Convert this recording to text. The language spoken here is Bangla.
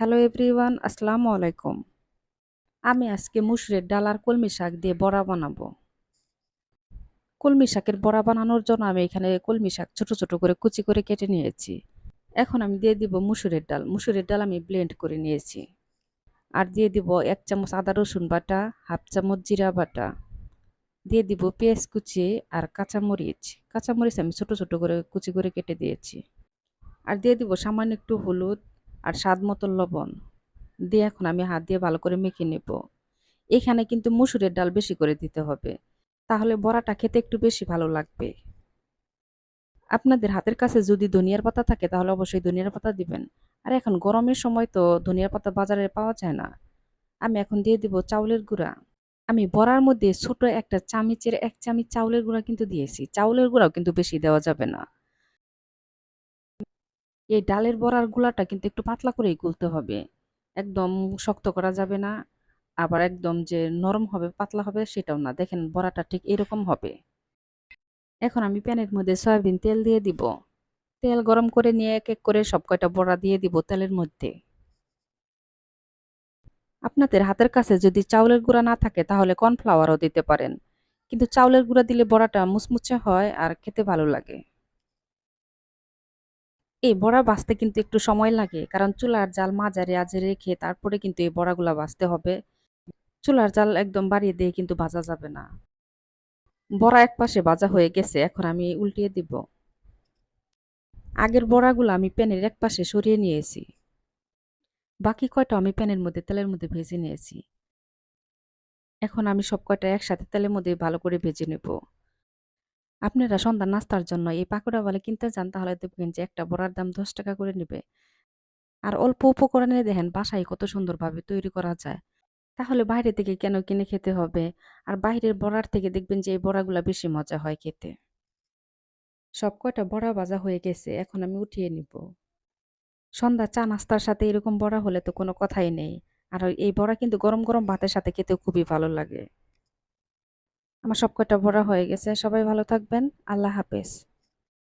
হ্যালো এভরিওয়ান আসসালামু আলাইকুম আমি আজকে মুসুরের ডাল আর কলমি শাক দিয়ে বড়া বানাবো। কলমি শাকের বড়া বানানোর জন্য আমি এখানে কলমি শাক ছোট ছোট করে কুচি করে কেটে নিয়েছি। এখন আমি দিয়ে দিব মুসুরের ডাল। মুসুরের ডাল আমি ব্লেন্ড করে নিয়েছি। আর দিয়ে দিব এক চামচ আদা, রসুন বাটা, হাফ চামচ জিরা বাটা। দিয়ে দিব পেঁয়াজ কুচি আর কাঁচামরিচ। কাঁচামরিচ আমি ছোট ছোট করে কুচি করে কেটে দিয়েছি। আর দিয়ে দিব সামান্য একটু হলুদ আর স্বাদ মতো লবণ। দিয়ে এখন আমি হাত দিয়ে ভালো করে মেখে নেব। এখানে কিন্তু মুসুরের ডাল বেশি করে দিতে হবে। তাহলে বড়াটা খেতে একটু বেশি ভালো লাগবে। আপনাদের হাতের কাছে যদি ধনিয়ার পাতা থাকে, তাহলে অবশ্যই ধনিয়ার পাতা দিবেন। আর এখন গরমের সময় তো ধনিয়ার পাতা বাজারে পাওয়া যায় না। আমি এখন দিয়ে দিব চাউলের গুঁড়া। আমি বড়ার মধ্যে ছোট একটা চামিচের এক চামিচ চাউলের গুঁড়া কিন্তু দিয়েছি। চাউলের গুঁড়াও কিন্তু বেশি দেওয়া যাবে না। এই ডালের বড়ার গুলাটা কিন্তু একটু পাতলা করেই গুলতে হবে। একদম শক্ত করা যাবে না। আবার একদম যে নরম হবে, পাতলা হবে সেটাও না। দেখেন বড়াটা ঠিক এরকম হবে। এখন আমি প্যানের মধ্যে সয়াবিন তেল দিয়ে দিব। তেল গরম করে নিয়ে এক এক করে সব কয়টা বড়া দিয়ে দিব তেলের মধ্যে। আপনাদের হাতের কাছে যদি চাউলের গুঁড়া না থাকে তাহলে কর্নফ্লাওয়ারও দিতে পারেন। কিন্তু চাউলের গুঁড়া দিলে বড়াটা মুচমুচে হয় আর খেতে ভালো লাগে। এই বড়া ভাজতে কিন্তু একটু সময় লাগে। কারণ চুলার জাল মাঝারে আজে রেখে তারপরে কিন্তু এই বড়াগুলা ভাজতে হবে। চুলার জাল একদম বাড়িয়ে দিয়ে কিন্তু ভাজা যাবে না। বড়া এক পাশে ভাজা হয়ে গেছে, এখন আমি উল্টিয়ে দিব। আগের বড়াগুলো আমি প্যানের এক পাশে সরিয়ে নিয়েছি। বাকি কয়টা আমি প্যানের মধ্যে, তেলের মধ্যে ভেজে নিয়েছি। এখন আমি সব কয়টা একসাথে তেলের মধ্যে ভালো করে ভেজে নেব। আপনারা সন্ধ্যা নাস্তার জন্য এই পাকোড়া বলে কিনতে যান, তাহলে দেখবেন যে একটা বড়ার দাম দশ টাকা করে নেবে। আর অল্প উপকরণে দেখেন বাসায় কত সুন্দরভাবে তৈরি করা যায়। তাহলে বাইরে থেকে কেন কিনে খেতে হবে? আর বাইরের বড়ার থেকে দেখবেন যে এই বড়াগুলা বেশি মজা হয় খেতে। সব কয়টা বড়া ভাজা হয়ে গেছে, এখন আমি উঠিয়ে নিব। সন্ধ্যা চা নাস্তার সাথে এরকম বড়া হলে তো কোনো কথাই নেই। আর এই বড়া কিন্তু গরম গরম ভাতের সাথে খেতেও খুবই ভালো লাগে। আমার সব কয়টা ভরা হয়ে গেছে। সবাই ভালো থাকবেন। আল্লাহ হাফেজ।